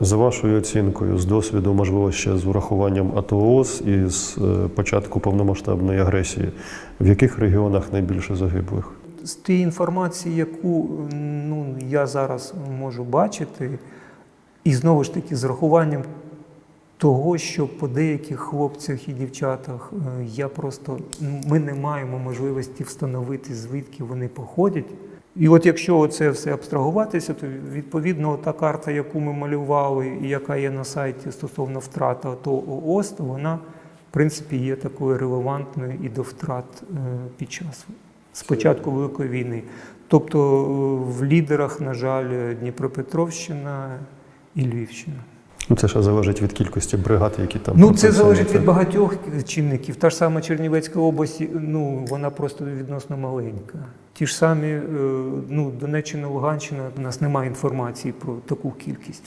За вашою оцінкою, з досвіду, можливо, ще з врахуванням АТО-ООС і з е, початку повномасштабної агресії, в яких регіонах найбільше загиблих? З тієї інформації, яку ну, я зараз можу бачити, і знову ж таки з рахуванням того, що по деяких хлопцях і дівчатах е, я просто ну, ми не маємо можливості встановити, звідки вони походять. І от якщо це все абстрагуватися, то відповідно та карта, яку ми малювали, і яка є на сайті стосовно втрат АТО ООС, то вона в принципі є такою релевантною і до втрат е, під час спочатку Великої війни. Тобто е, в лідерах, на жаль, Дніпропетровщина і Львівщина. Ну, це ще залежить від кількості бригад, які там Ну, це залежить від багатьох чинників. Та ж сама Чернівецька область, ну вона просто відносно маленька. Ті ж самі, е, ну, Донеччина, Луганщина, у нас немає інформації про таку кількість.